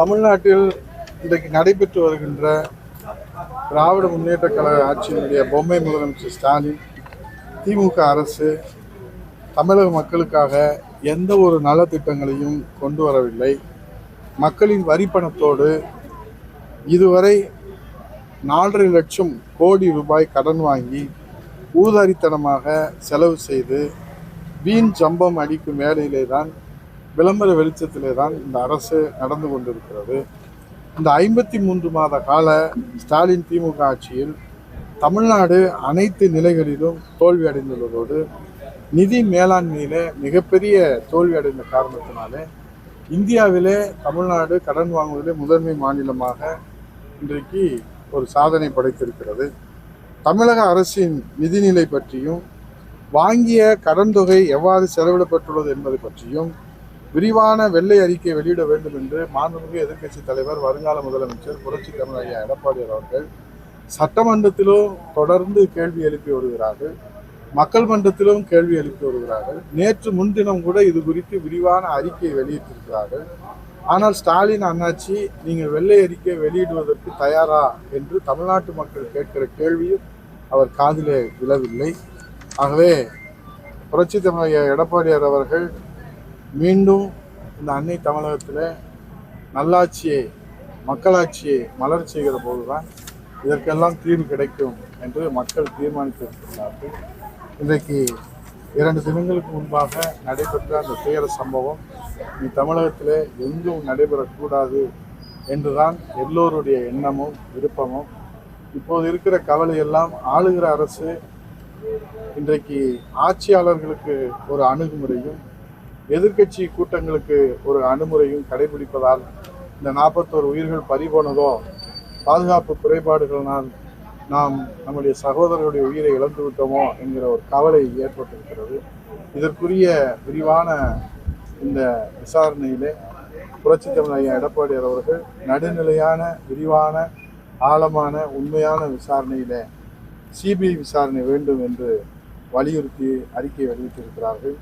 தமிழ்நாட்டில் இன்றைக்கு நடைபெற்று வருகின்ற திராவிட முன்னேற்ற கழக ஆட்சியினுடைய பொம்மை முதலமைச்சர் ஸ்டாலின் திமுக அரசு தமிழக மக்களுக்காக எந்த ஒரு நலத்திட்டங்களையும் கொண்டு வரவில்லை. மக்களின் வரி பணத்தோடு இதுவரை நாலரை லட்சம் கோடி ரூபாய் கடன் வாங்கி ஊதாரித்தனமாக செலவு செய்து வீண் ஜம்பம் அடிக்கும் வேலையிலே தான் விளம்பர வெளிச்சத்திலே தான் இந்த அரசு நடந்து கொண்டிருக்கிறது. இந்த ஐம்பத்தி மூன்று மாத கால ஸ்டாலின் திமுக ஆட்சியில் தமிழ்நாடு அனைத்து நிலைகளிலும் தோல்வி அடைந்துள்ளதோடு நிதி மேலாண்மையில் மிகப்பெரிய தோல்வி அடைந்த காரணத்தினாலே இந்தியாவிலே தமிழ்நாடு கடன் வாங்குவதிலே முதன்மை மாநிலமாக இன்றைக்கு ஒரு சாதனை படைத்திருக்கிறது. தமிழக அரசின் நிதிநிலை பற்றியும் வாங்கிய கடன் தொகை எவ்வாறு செலவிடப்பட்டுள்ளது என்பது பற்றியும் விரிவான வெள்ளை அறிக்கை வெளியிட வேண்டும் என்று மாண்புமிகு எதிர்க்கட்சி தலைவர் வருங்கால முதலமைச்சர் புரட்சி தமிழ் ஐயா எடப்பாடியார் அவர்கள் சட்டமன்றத்திலும் தொடர்ந்து கேள்வி எழுப்பி வருகிறார்கள். மக்கள் மன்றத்திலும் கேள்வி எழுப்பி வருகிறார்கள். நேற்று முன்தினம் கூட இது குறித்து விரிவான அறிக்கை வெளியிட்டிருக்கிறார்கள். ஆனால் ஸ்டாலின் அண்ணாச்சி நீங்கள் வெள்ளை அறிக்கை வெளியிடுவதற்கு தயாரா என்று தமிழ்நாட்டு மக்கள் கேட்கிற கேள்வியும் அவர் காதிலே விழவில்லை. ஆகவே புரட்சி தமிழக எடப்பாடியார் அவர்கள் மீண்டும் இந்த அன்னை தமிழகத்தில் நல்லாட்சியை மக்களாட்சியை மலர் செய்கிற போதுதான் இதற்கெல்லாம் தீர்வு கிடைக்கும் என்று மக்கள் தீர்மானித்திருக்கிறார்கள். இன்றைக்கு இரண்டு தினங்களுக்கு முன்பாக நடைபெற்ற அந்த துயர சம்பவம் நீ தமிழகத்தில் எங்கும் நடைபெறக்கூடாது என்றுதான் எல்லோருடைய எண்ணமும் விருப்பமும். இப்போது இருக்கிற கவலை எல்லாம் ஆளுகிற அரசு இன்றைக்கு ஆட்சியாளர்களுக்கு ஒரு அணுகுமுறையும் எதிர்க்கட்சி கூட்டங்களுக்கு ஒரு அணுமுறையும் கடைபிடிப்பதால் இந்த நாற்பத்தோரு உயிர்கள் பறிபோனதோ பாதுகாப்பு குறைபாடுகளினால் நாம் நம்முடைய சகோதரர்களுடைய உயிரை இழந்து விட்டோமோ என்கிற ஒரு கவலை ஏற்பட்டிருக்கிறது. இதற்குரிய விரிவான இந்த விசாரணையிலே புரட்சி தமிழ் ஐயா எடப்பாடியார் அவர்கள் நடுநிலையான விரிவான ஆழமான உண்மையான விசாரணையிலே சிபிஐ விசாரணை வேண்டும் என்று வலியுறுத்தி அறிக்கை வெளியிட்டிருக்கிறார்கள்.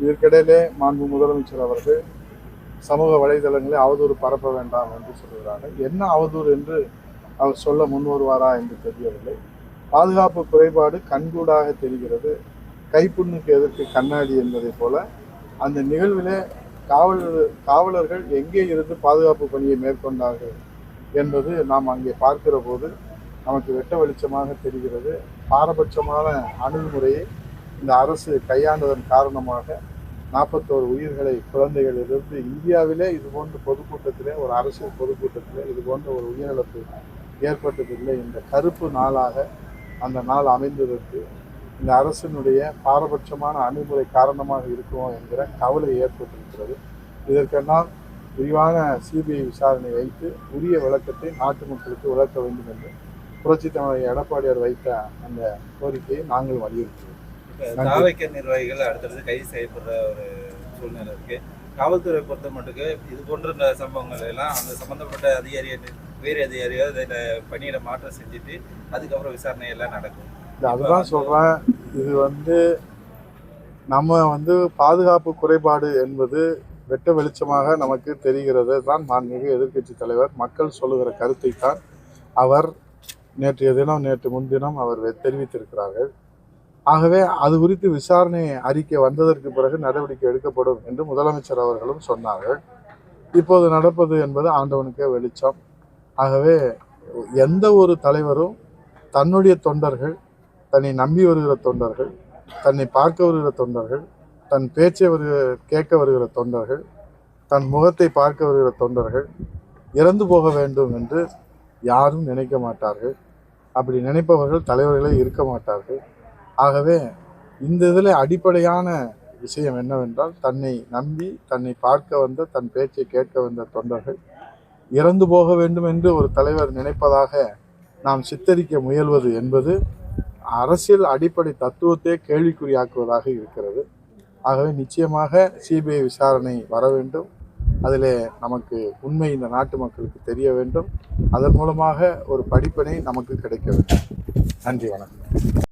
இதற்கிடையிலே மாண்பு முதலமைச்சர் அவர்கள் சமூக வலைதளங்களை அவதூறு பரப்ப வேண்டாம் என்று சொல்கிறார்கள் என்ன அவதூறு என்று அவர் சொல்ல முன் வருவாரா என்று தெரியவில்லை. பாதுகாப்பு குறைபாடு கண்கூடாக தெரிகிறது. கைப்புண்ணுக்கு எதற்கு கண்ணாடி என்பதை போல அந்த நிகழ்விலே காவல் காவலர்கள் எங்கே இருந்து பாதுகாப்பு பணியை மேற்கொண்டார்கள் என்பது நாம் அங்கே பார்க்கிற போது நமக்கு வெட்ட வெளிச்சமாக தெரிகிறது. பாரபட்சமான அணுகுமுறையை இந்த அரசு கையாண்டதன் காரணமாக நாற்பத்தோரு உயிர்களை குழந்தைகளிலிருந்து இந்தியாவிலே இது போன்ற பொதுக்கூட்டத்திலே ஒரு அரசியல் பொதுக்கூட்டத்திலே இது போன்ற ஒரு உயிரிழப்பு ஏற்பட்டதில்லை இந்த கருப்பு நாளாக அந்த நாள் அமைந்ததற்கு இந்த அரசினுடைய பாரபட்சமான அணுகுமுறை காரணமாக இருக்குமோ என்கிற கவலை ஏற்பட்டிருக்கிறது. இதற்கெல்லாம் விரிவான சிபிஐ விசாரணை வைத்து உரிய விளக்கத்தை நாட்டு மக்களுக்கு விளக்க வேண்டும் என்று புரட்சித் தலைவர் எடப்பாடியார் வைத்த அந்த கோரிக்கையை நாங்கள் வலியுறுத்துவோம் தாவைக்க நிர்வாகிகள் அடுத்தடுத்து கைது செய்யப்படுற ஒரு சூழ்நிலை இருக்கு. காவல்துறை பொறுத்த மட்டுக்கு இது போன்ற சம்பவங்கள் எல்லாம் அந்த சம்பந்தப்பட்ட அதிகாரி வேறு அதிகாரியோ இதில் பணியிட மாற்றம் செஞ்சுட்டு அதுக்கப்புறம் விசாரணை எல்லாம் நடக்கும். அதுதான் சொல்றேன். இது வந்து நம்ம வந்து பாதுகாப்பு குறைபாடு என்பது வெட்ட வெளிச்சமாக நமக்கு தெரிகிறது. தான் மாண்புமிகு எதிர்க்கட்சி தலைவர் மக்கள் சொல்லுகிற கருத்தை தான் அவர் நேற்றைய தினம் நேற்று முன்தினம் அவர் தெரிவித்திருக்கிறார்கள். ஆகவே அது குறித்து விசாரணை அறிக்கை வந்ததற்கு பிறகு நடவடிக்கை எடுக்கப்படும் என்று முதலமைச்சர் அவர்களும் சொன்னார்கள். இப்போது நடப்பது என்பது ஆண்டவனுக்கே வெளிச்சம். ஆகவே எந்த ஒரு தலைவரும் தன்னுடைய தொண்டர்கள் தன்னை நம்பி வருகிற தொண்டர்கள் தன்னை பார்க்க வருகிற தொண்டர்கள் தன் பேச்சை வருகிற கேட்க வருகிற தொண்டர்கள் தன் முகத்தை பார்க்க வருகிற தொண்டர்கள் இறந்து போக வேண்டும் என்று யாரும் நினைக்க மாட்டார்கள். அப்படி நினைப்பவர்கள் தலைவர்களே இருக்க மாட்டார்கள். ஆகவே இந்த இதில் அடிப்படையான விஷயம் என்னவென்றால் தன்னை நம்பி தன்னை பார்க்க வந்த தன் பேச்சை கேட்க வந்த தொண்டர்கள் இறந்து போக வேண்டும் என்று ஒரு தலைவர் நினைப்பதாக நாம் சித்தரிக்க முயல்வது என்பது அரசியல் அடிப்படை தத்துவத்தை கேள்விக்குறியாக்குவதாக இருக்கிறது. ஆகவே நிச்சயமாக சிபிஐ விசாரணை வர வேண்டும். அதில் நமக்கு உண்மை இந்த நாட்டு மக்களுக்கு தெரிய வேண்டும். அதன் மூலமாக ஒரு படிப்பினை நமக்கு கிடைக்க வேண்டும். நன்றி வணக்கம்.